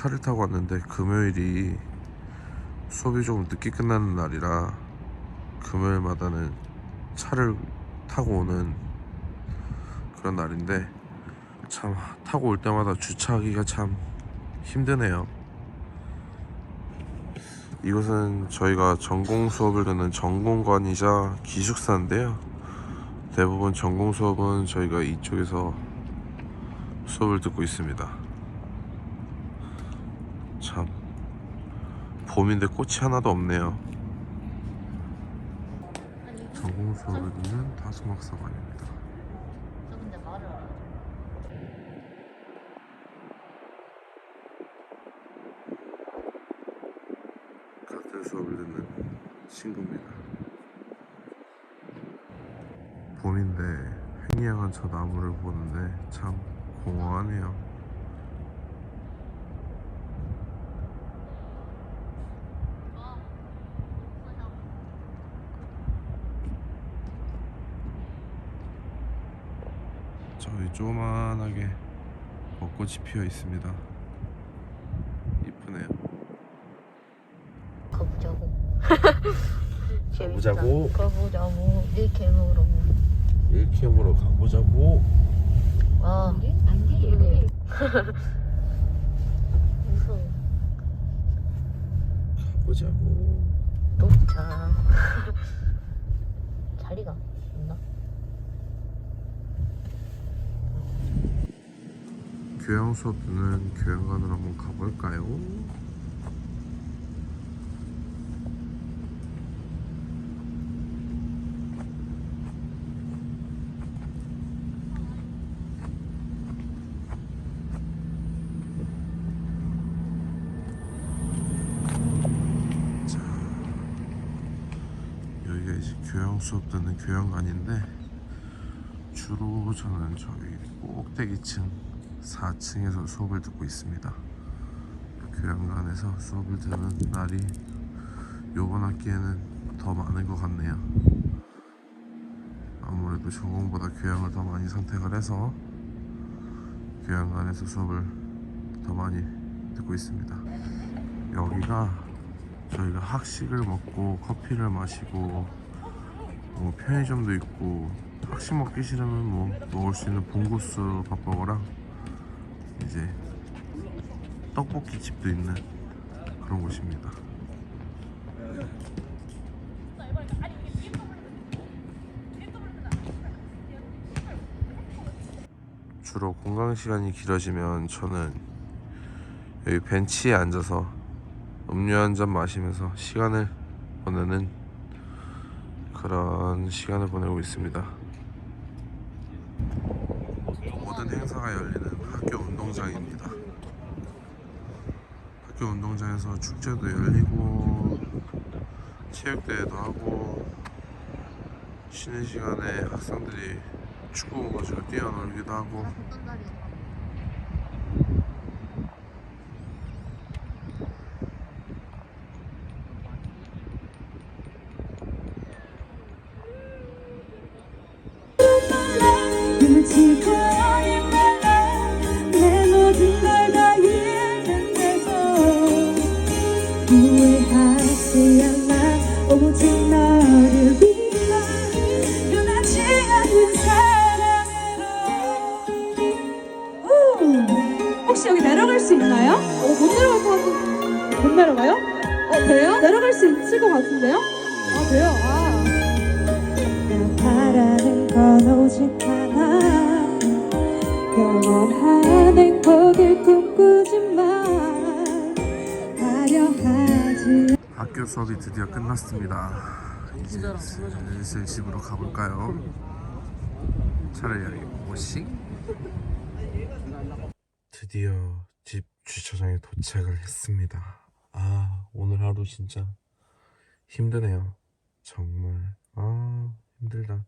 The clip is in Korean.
차를 타고 왔는데 금요일이 수업이 조금 늦게 끝나는 날이라 금요일마다는 차를 타고 오는 그런 날인데 참 타고 올 때마다 주차하기가 참 힘드네요. 이곳은 저희가 전공 수업을 듣는 전공관이자 기숙사인데요. 대부분 전공 수업은 저희가 이쪽에서 수업을 듣고 있습니다. 참 봄인데 꽃이 하나도 없네요. 전공 수업을 듣는 다수막사관입니다. 같은 수업을 듣는 친구입니다. 봄인데 횡이양한 저 나무를 보는데 참 공허하네요. 저기 조그만하게 벚꽃이 피어 있습니다. 이쁘네요. 가보자고. 가보자고. 재밌다. 가보자고. 일캠으로. 일캠으로 가보자고. 와. 무서워. 가보자고. 도착. 자리가 있나? 교양 수업 듣는 교양관으로 한번 가볼까요? 자, 여기가 이제 교양 수업 듣는 교양관인데 주로 저는 저기 꼭대기층 4층에서 수업을 듣고 있습니다. 교양관에서 수업을 듣는 날이 요번 학기에는 더 많은 것 같네요. 아무래도 전공보다 교양을 더 많이 선택을 해서 교양관에서 수업을 더 많이 듣고 있습니다. 여기가 저희가 학식을 먹고 커피를 마시고 뭐 편의점도 있고 학식 먹기 싫으면 뭐 먹을 수 있는 봉구스 밥버거랑 이제 떡볶이 집도 있는 그런 곳입니다. 주로 공강 시간이 길어지면 저는 여기 벤치에 앉아서 음료 한 잔 마시면서 시간을 보내는 그런 시간을 보내고 있습니다. 모든 행사가 열리는 운동장입니다. 학교 운동장에서 축제도 열리고 체육대회도 하고 쉬는 시간에 학생들이 축구 가지고 뛰어놀기도 하고 눈치 내려가요? 어 돼요? 내려갈 수 있을 것 같은데요? 아 돼요? 아 바라는 건 오직 하나 영원한 행복을 꿈꾸지만 화려하지 학교 수업이 드디어 끝났습니다. 이제 슬슬 집으로 가볼까요? 차를 여기 오씩 드디어 집 주차장에 도착을 했습니다. 아 오늘 하루 진짜 힘드네요. 정말 아 힘들다.